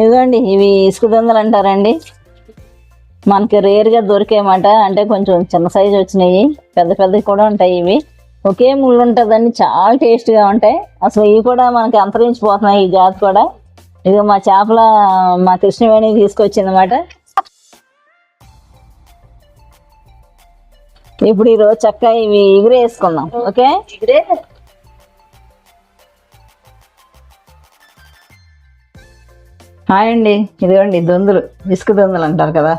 ఇదిగోండి ఇవి ఇసుక దొందలు అంటారండి. మనకి రేర్గా దొరికేమాట అంటే కొంచెం చిన్న సైజు వచ్చినాయి. పెద్ద పెద్దవి కూడా ఉంటాయి ఇవి. ఒకే ముళ్ళు ఉంటుందండి. చాలా టేస్ట్గా ఉంటాయి. అసలు ఇవి కూడా మనకి అంతరించిపోతున్నాయి ఈ జాతి కూడా. ఇది మా చేపల మా కృష్ణవేణి తీసుకొచ్చిందన్నమాట. ఇప్పుడు ఈరోజు చక్కగా ఇవి ఇగురు వేసుకుందాం ఓకే హాయ్ అండి. ఇదిగోండి దొందులు. ఇసుక దొందులు అంటారు కదా.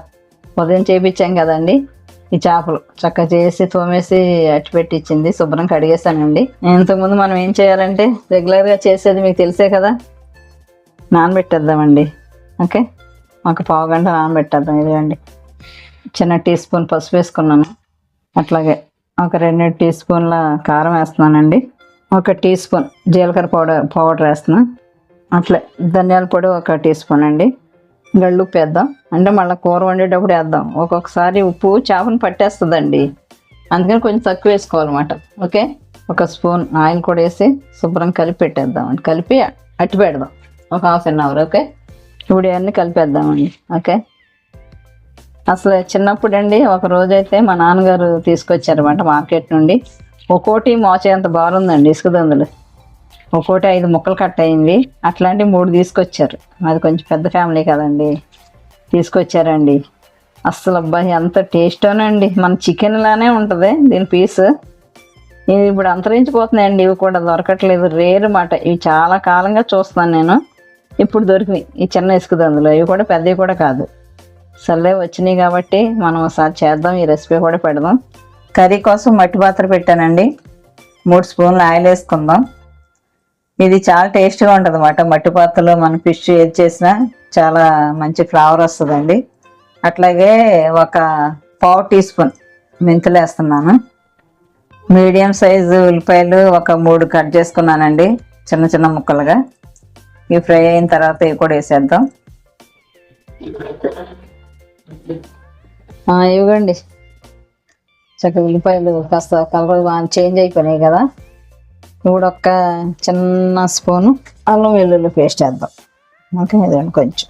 ఉదయం చేపించాం కదండి. ఈ చేపలు చక్కగా చేసి తోమేసి అట్టి పెట్టి ఇచ్చింది శుభ్రం కడిగేసానండి ఇంతకుముందు మనం ఏం చేయాలంటే రెగ్యులర్గా చేసేది మీకు తెలిసే కదా. నానబెట్టేద్దామండి. ఓకే? ఒక పావు గంట నానబెట్టేద్దాం. ఇదిగోండి. చిన్న టీ స్పూన్ పసుపు వేసుకున్నాను. అట్లాగే ఒక రెండు టీ స్పూన్ల కారం వేస్తున్నానండి. ఒక టీ స్పూన్ జీలకర్ర పౌడర్ పౌడర్ వేస్తున్నాను అట్లే. ధనియాల పొడి ఒక టీ స్పూన్ అండి. గళ్ళు ఉప్పు వేద్దాం అంటే మళ్ళీ కూర వండేటప్పుడు వేద్దాం. ఒక్కొక్కసారి ఉప్పు చేపను పట్టేస్తుందండి. అందుకని కొంచెం తక్కువ వేసుకోవాలన్నమాట. ఓకే? ఒక స్పూన్ ఆయిల్ కూడా వేసి శుభ్రం కలిపి పెట్టేద్దామండి కలిపి అట్టి పెడదాం. ఒక హాఫ్ అన్ అవర్. ఓకే? ఇప్పుడు ఇవన్నీ కలిపేద్దామండి. ఓకే? అసలు చిన్నప్పుడు అండి ఒక రోజైతే మా నాన్నగారు తీసుకొచ్చారన్నమాట మార్కెట్ నుండి. ఒక్కోటి మోచేంత బాగుందండి. ఇసుక దొందలు. ఒక్కోటి ఐదు ముక్కలు కట్ అయింది. అట్లాంటి మూడు తీసుకొచ్చారు. అది కొంచెం పెద్ద ఫ్యామిలీ కదండి. తీసుకొచ్చారండి. అస్సలు అబ్బాయి ఎంత టేస్టోనండి. మన చికెన్ లానే ఉంటుంది దీని పీస్. ఇది ఇప్పుడు అంతరించిపోతున్నాయండి. ఇవి కూడా దొరకట్లేదు. రేర్ మాట. ఇవి చాలా కాలంగా చూస్తాను నేను. ఇప్పుడు దొరికినాయి. ఈ చిన్న ఇసుక అందులో. ఇవి కూడా పెద్దవి కూడా కాదు. సర్లే వచ్చినాయి కాబట్టి మనం ఒకసారి చేద్దాం. ఈ రెసిపీ కూడా పెడదాం. కర్రీ కోసం మట్టి పాత్ర పెట్టానండి. మూడు స్పూన్లు ఆయిల్ వేసుకుందాం ఇది చాలా టేస్ట్గా ఉంటుంది అన్నమాట. మట్టి పాత్రలో మనం ఫిష్ ఏది చేసినా చాలా మంచి ఫ్లేవర్ వస్తుందండి. అట్లాగే ఒక పావు టీ స్పూన్ మెంతులు వేస్తున్నాను మీడియం సైజు ఉల్లిపాయలు ఒక మూడు కట్ చేసుకున్నానండి చిన్న చిన్న ముక్కలుగా. ఇవి ఫ్రై అయిన తర్వాత ఇవి కూడా వేసేద్దాం. ఇవ్వండి. చక్కగా ఉల్లిపాయలు కాస్త కలర్ చేంజ్ అయిపోయినాయి కదా. ఇప్పుడు ఒక్క చిన్న స్పూను అల్లం వెల్లుల్లి పేస్ట్ వేద్దాం ఓకే ఇదండి కొంచెం.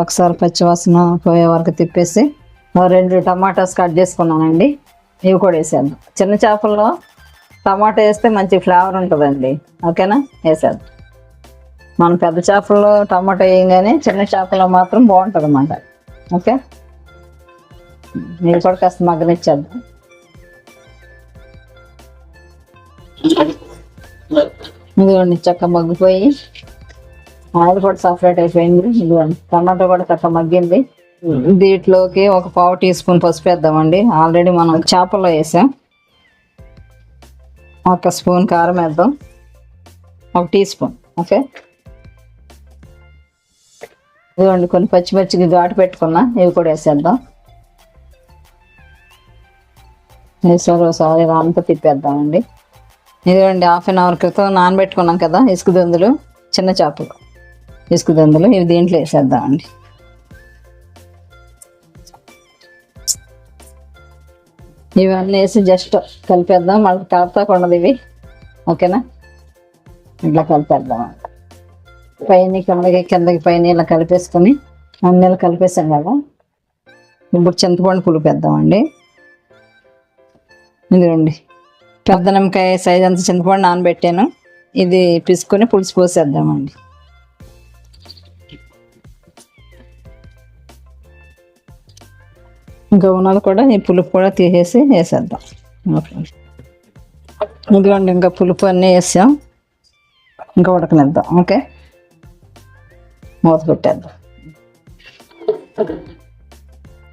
ఒకసారి పచ్చివాసన పోయే వరకు తిప్పేసి రెండు టమాటాస్ కట్ చేసుకున్నానండి. ఇవి కూడా వేసేద్దాం. చిన్న చేపల్లో టమాటా వేస్తే మంచి ఫ్లేవర్ ఉంటుందండి. ఓకేనా? వేసేద్దాం. మన పెద్ద చేపల్లో టమాటా వేయంగానే చిన్న చేపల్లో మాత్రం బాగుంటుంది అన్నమాట ఓకే? మీరు కూడా కాస్త మగ్గనిచ్చేద్దాం. ఇదిగోండి చక్క మగ్గిపోయి ఆయిల్ కూడా సపరేట్ అయిపోయింది. ఇదిగోండి టమాటో కూడా చక్క మగ్గింది. దీంట్లోకి ఒక పావు టీ స్పూన్ పసుపు వేద్దామండి. ఆల్రెడీ మనం చేపల్లో వేసాం. ఒక స్పూన్ కారం వేద్దాం. ఒక టీ స్పూన్ ఓకే? ఇదిగోండి కొన్ని పచ్చిమిర్చికి ఘాటు పెట్టుకున్నా. ఇవి కూడా వేసేద్దాం. వేసారు ఒకసారి అంతా తిప్పేద్దామండి. ఇదిగోండి హాఫ్ అన్ అవర్ క్రితం నానబెట్టుకున్నాం కదా ఇసుకదొందులు చిన్న చేపలు. ఇసుక దందులు ఇవి దీంట్లో వేసేద్దామండి. ఇవన్నీ వేసి జస్ట్ కలిపేద్దాం మళ్ళీ కలపకుండా ఇవి. ఓకేనా? ఇట్లా కలిపేద్దాం. పైన కిందకి కిందకి పైన ఇలా కలిపేసుకొని అన్ని ఇలా కలిపేసాం కదా. ఇప్పుడు చింతపండు పులిపేద్దామండి ఇది ఇదిగోండి. పెద్ద నిమ్మకాయ సైజ్ అంత చింతపండు నానబెట్టాను. ఇది పిసుకొని పులుసు పోసేద్దామండి. ఇంకా కూడా ఈ పులుపు కూడా తీసేసి వేసేద్దాం ఇదిగోండి ఇంకా పులుపు అన్నీ వేసాం. ఇంకా ఉడకనిద్దాం ఓకే? మూత పెట్టేద్దాం.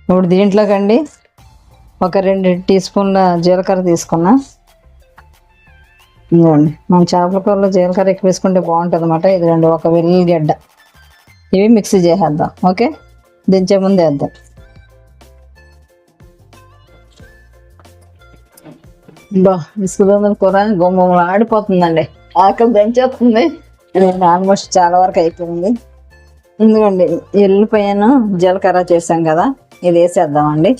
ఇప్పుడు దీంట్లోకండి ఒక రెండు టీ స్పూన్ల జీలకర్ర తీసుకున్నా. ఇదిగోండి. మనం చేపల కూరలో జీలకర్ర ఎక్కువ వేసుకుంటే బాగుంటుంది అనమాట ఇదిగోండి ఒక వెల్లిగడ్డ ఇవి మిక్సీ చేసేద్దాం. ఓకే? దించే ముందు వేద్దాం. బా ఇసుకుదొందల కూర గుమ్మలు ఆడిపోతుందండి. ఆకలి దంచేస్తుంది. ఆల్మోస్ట్ చాలా వరకు అయిపోయింది. ఎందుకండి ఎల్లిపాయను జీలకర్ర చేసాం కదా. ఇది వేసేద్దామండి.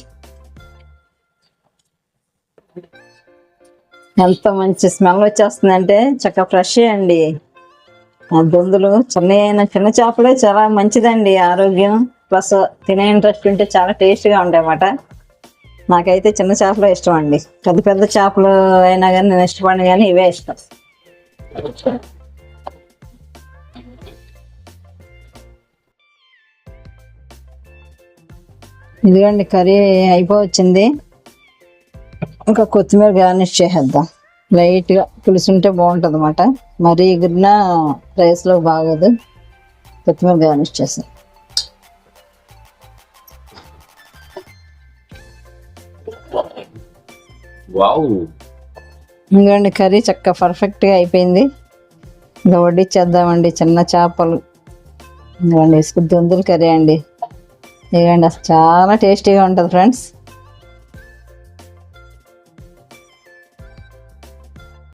ఎంత మంచి స్మెల్ వచ్చేస్తుందంటే చక్కగా ఫ్రెష్ అండి. ఆ దొందులు చిన్న చిన్న చేపలే చాలా మంచిదండి ఆరోగ్యం. ప్లస్ తినే ఇంట్రెస్ట్ ఉంటే చాలా టేస్ట్గా ఉంటాయి అన్నమాట నాకైతే చిన్న చేపలు ఇష్టం అండి. పెద్ద పెద్ద చేపలు అయినా కానీ నేను ఇష్టపడిన కానీ ఇవే ఇష్టం. ఇదిగోండి కర్రీ అయిపోవచ్చింది. ఇంకా కొత్తిమీర గార్నిష్ చేసేద్దాం. లైట్గా పులుసు ఉంటే బాగుంటుంది అనమాట మరీ ఎగిరిన రైస్లో బాగోదు. కొత్తిమీర గార్నిష్ చేసాం వావ్! ఇంకోండి కర్రీ చక్క పర్ఫెక్ట్గా అయిపోయింది. ఇంకా వడ్డిచ్చేద్దామండి చిన్న చేపలు. ఇదిగోండి ఇసుకు దొందులు కర్రీ అండి. ఇదిగోండి అసలు చాలా టేస్టీగా ఉంటుంది ఫ్రెండ్స్.